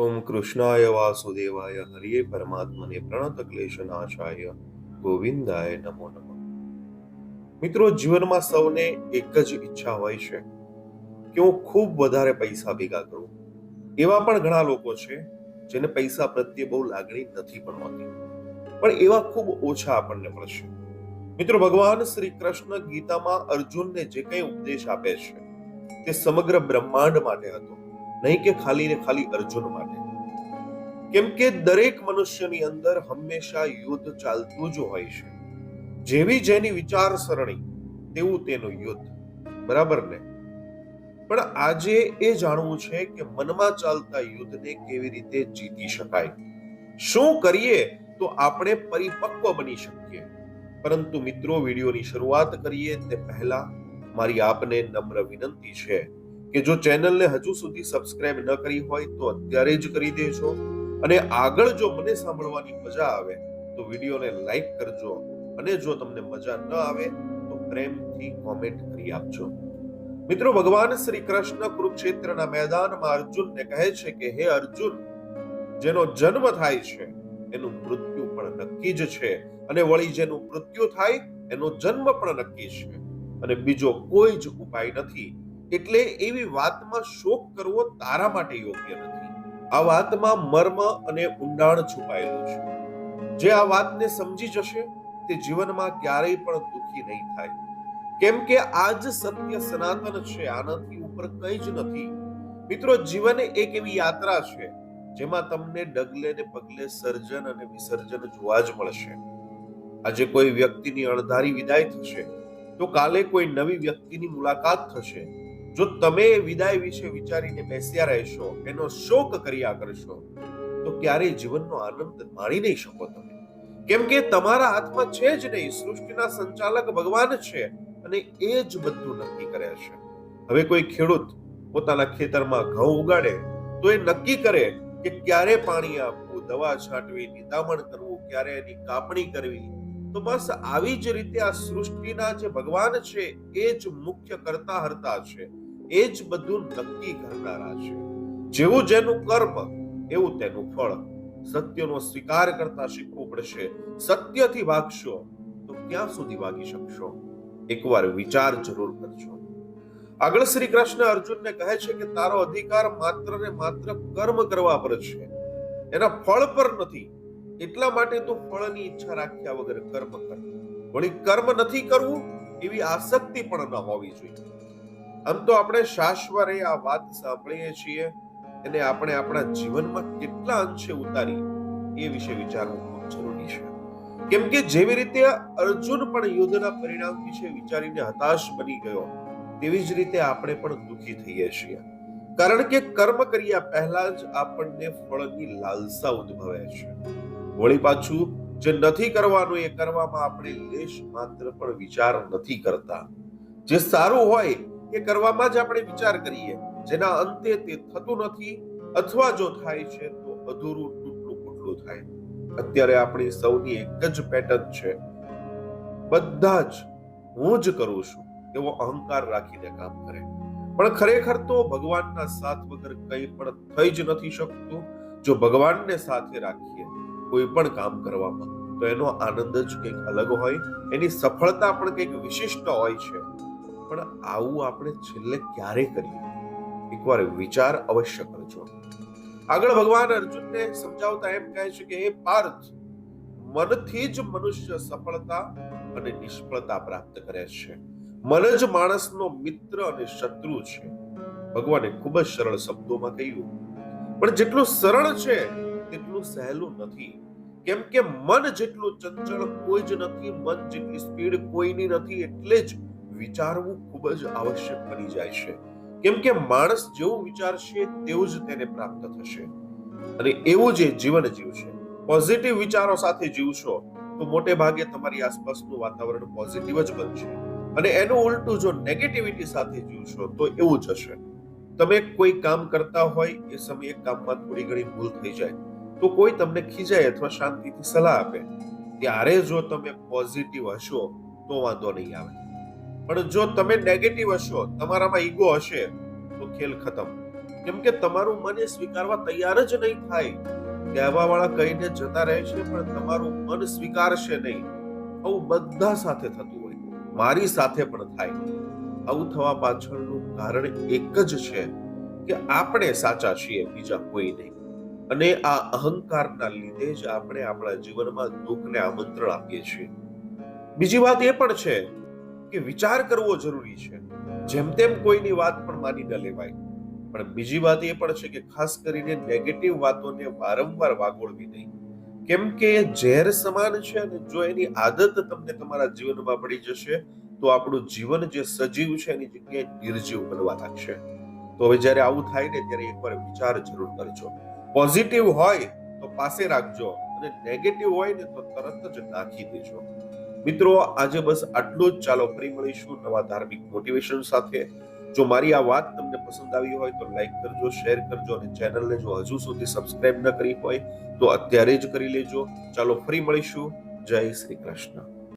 ઓમ કૃષ્ણાય વાસુદેવાય. હરિયે પરમાત્મને પ્રણત ક્લેશનાશાય ગોવિંદાય નમો નમઃ. મિત્રો, જીવનમાં સૌને એક જ ઈચ્છા હોય છે કે હું ખૂબ વધારે પૈસા ભેગા કરું. એવા પણ ઘણા લોકો છે જેને પૈસા પ્રત્યે બહુ લાગણી નથી પણ હોતી. પણ એવા ખૂબ ઓછા આપણને મળશે. મિત્રો, ભગવાન શ્રી કૃષ્ણ ગીતામાં અર્જુનને જે કંઈ ઉપદેશ આપે છે તે સમગ્ર બ્રહ્માંડ માટે હતો. નહીં કે ખાલી ને ખાલી અર્જુન માટે. કેમ કે દરેક મનુષ્યની અંદર હંમેશા યુદ્ધ ચાલતું જ હોય છે. જેવી જેની વિચારસરણી, તેવું તેનું યુદ્ધ. બરાબર ને? પણ આજે એ જાણવું છે કે મનમાં ચાલતા યુદ્ધને કેવી રીતે જીતી શકાય. શું કરીએ તો આપણે પરિપક્વ બની શકીએ. પરંતુ મિત્રો, વિડીયોની શરૂઆત કરીએ તે પહેલા મારી આપને નમ્ર વિનંતી છે કે જો ચેનલને હજુ સુધી સબસ્ક્રાઇબ ન કરી હોય તો અત્યારે જ કરી દેજો. અને આગળ જો મને સાંભળવાની મજા આવે, તો વિડીયોને લાઈક કરજો. અને જો તમને મજા ન આવે, તો પ્રેમથી કોમેન્ટ કરી આપજો. મિત્રો, ભગવાન શ્રી કૃષ્ણ કુરુક્ષેત્રના મેદાનમાં અર્જુનને કહે છે કે, હે અર્જુન, જેનો જન્મ થાય છે, એનું મૃત્યુ પણ નક્કી જ છે. અને વળી જેનું મૃત્યુ થાય, એનો જન્મ પણ નક્કી છે. અને બીજો કોઈ જ ઉપાય નથી. એટલે એવી વાતમાં શોક કરવો તારા માટે યોગ્ય નથી. આ વાતમાં મર્મ અને ઊંડાણ છુપાયેલું છે. જે આ વાતને સમજી જશે, તે જીવનમાં ક્યારેય પણ દુઃખી નહીં થાય. કેમ કે આ જ સત્ય સનાતન છે, આનાથી ઉપર કંઈ જ નથી. મિત્રો, જીવન એક એવી યાત્રા છે, જેમાં તમને ડગલે ને પગલે સર્જન અને વિસર્જન જોવા જ મળશે. આજે કોઈ વ્યક્તિની અણધારી વિદાય થશે, તો કાલે કોઈ નવી વ્યક્તિની મુલાકાત થશે. જો તમે વિદાય વિશે વિચારીને બેસ્યા રહેશો, એનો શોક કર્યા કરશો, તો ક્યારેય જીવનનો આનંદ માણી નહીં શકો તમે. કેમ કે તમારા હાથમાં છે જ નહીં, સૃષ્ટિના સંચાલક ભગવાન છે અને એ જ બધું નક્કી કરે છે. હવે કોઈ ખેડૂત પોતાના ખેતરમાં ઘઉં ઉગાડે, તો એ નક્કી કરે કે ક્યારે પાણી આપવું, દવા છાંટવી, નિદામણ કરવું, ક્યારે એની કાપણી કરવી તો બસ આવી જ રીતે આ સૃષ્ટિના જે ભગવાન છે, એ જ મુખ્ય કરતા હરતા છે. એ જ બધું નક્કી કરનારા છે. જેવું જેનું કર્મ, એવું તેનું ફળ. સત્યનો સ્વીકાર કરતા શીખવું પડશે. સત્યથી ભાગશો, તો ક્યાં સુધી ભાગી શકશો? એકવાર વિચાર જરૂર કરજો. આગળ શ્રી કૃષ્ણ અર્જુનને કહે છે કે તારો અધિકાર માત્ર ને માત્ર કર્મ કરવા પર છે. એના ફળ પર નથી. એટલા માટે તો ફળની ઈચ્છા રાખ્યા વગર કર્મ કર વળી કર્મ નથી કરવું, એવી આસક્તિ પણ ન હોવી જોઈએ. આમ તો આપણે શાશ્વરે આ વાત સાંભળીએ છીએ એને આપણે આપણા જીવનમાં કેટલા અંશે ઉતારી એ વિશે વિચારવું ખૂબ જરૂરી છે. કેમ કે જેવી રીતે અર્જુન પણ યુદ્ધના પરિણામ વિશે વિચારીને હતાશ બની ગયો, તેવી જ રીતે આપણે પણ દુઃખી થઈએ છીએ. કારણ કે કર્મ કર્યા પહેલા જ આપણને ફળની લાલસા ઉદ્ભવે છે. વળી પાછું જે નથી કરવાનું એ કરવામાં આપણે લેશ માત્ર પણ વિચાર નથી કરતા. જે સારું હોય એ કરવામાં જ આપણે વિચાર કરીએ. જેના અંતે તે થતું નથી અથવા જો થાય છે તો અધૂરું તૂટલું કૂટલું થાય. અત્યારે આપણી સૌની એક જ પેટર્ન છે. બધા જ હું જ કરું છું એવો અહંકાર રાખીને કામ કરે. પણ ખરેખર તો ભગવાનના સાથ વગર કંઈ પણ થઈ જ નથી શકતું. જો ભગવાનને સાથે રાખીએ કોઈ પણ કામ કરવામાં. તો એનો આનંદ જ કંઈક અલગ હોય, એની સફળતા પણ કંઈક વિશિષ્ટ હોય છે. પણ આવું આપણે છેલ્લે ક્યારે કરીએ? એકવાર વિચાર અવશ્ય કરજો. આગળ ભગવાન અર્જુનને સમજાવતા એમ કહે છે કે, હે પાર્થ, મનથી જ મનુષ્ય સફળતા અને નિષ્ફળતા પ્રાપ્ત કરે છે. મન જ માણસનો મિત્ર અને શત્રુ છે. ભગવાને ખૂબ જ સરળ શબ્દોમાં કહ્યું, પણ જેટલું સરળ છે, તેટલું સહેલું નથી. કેમ કે મન જેટલું ચંચળ કોઈ જ નથી, મન જેટલી સ્પીડ કોઈની નથી, એટલે જ વિચારવું ખૂબ જ આવશ્યક બની જાય છે. કેમ કે માણસ જેવું વિચારશે તેવું જ તેને પ્રાપ્ત થશે. અને એવું જે જીવન જીવશે પોઝિટિવ વિચારો સાથે જીવશો, તો મોટે ભાગે તમારી આસપાસનું વાતાવરણ પોઝિટિવ જ બનશે. અને એનું ઉલટું જો નેગેટિવિટી સાથે જીવશો, તો એવું જ હશે. તમે કોઈ કામ કરતા હોય, એ સમયે કામમાં થોડી ઘણી ભૂલ થઈ જાય. તો કોઈ તમને ખીજાય અથવા શાંતિથી સલાહ આપે. ત્યારે જો તમે પોઝિટિવ હશો, તો વાંધો નહીં આવે. પણ જો તમે નેગેટિવ હશો, તમારામાં ઈગો હશે, તો ખેલ ખતમ. કેમ કે તમારું મન એ સ્વીકારવા તૈયાર જ નહીં થાય. કહેવાવાળા કહીને જતા રહે છે, પણ તમારું મન સ્વીકારશે નહીં. આવું બધા સાથે થતું હોય. મારી સાથે પણ થાય. આવું થવા પાછળનું કારણ એક જ છે કે આપણે સાચા છીએ, બીજા કોઈ નહીં. અને આ અહંકારના લીધે જ આપણે આપણા જીવનમાં દુઃખને આમંત્રણ આપીએ છીએ. બીજી વાત એ પણ છે કે વિચાર કરવો જરૂરી છે. જેમ તેમ કોઈની વાત પણ માની ન લેવાય. પણ બીજી વાત એ પણ છે કે ખાસ કરીને નેગેટિવ વાતોને વારંવાર વાગોળવી નહીં. કેમ કે ઝેર સમાન છે અને જો એની આદત તમને તમારા જીવનમાં પડી જશે, તો આપણું જીવન જે સજીવ છે એની જગ્યાએ નિર્જીવ બનવા લાગશે. તો હવે જ્યારે આવું થાય ને ત્યારે એકવાર વિચાર જરૂર કરજો. પોઝિટિવ હોય તો પાસે રાખજો. અને નેગેટિવ હોય ને તો તરત જ નાખી દેજો. મિત્રો, આજે બસ આટલું જ. ચાલો ફરી મળીશું નવા ધાર્મિક મોટિવેશન સાથે. જો મારી આ વાત તમને પસંદ આવી હોય તો લાઈક કરજો શેર કરજો અને ચેનલને જો હજુ સુધી સબસ્ક્રાઇબ ન કરી હોય તો અત્યારે જ કરી લેજો. ચાલો ફરી મળીશું. જય શ્રી કૃષ્ણ.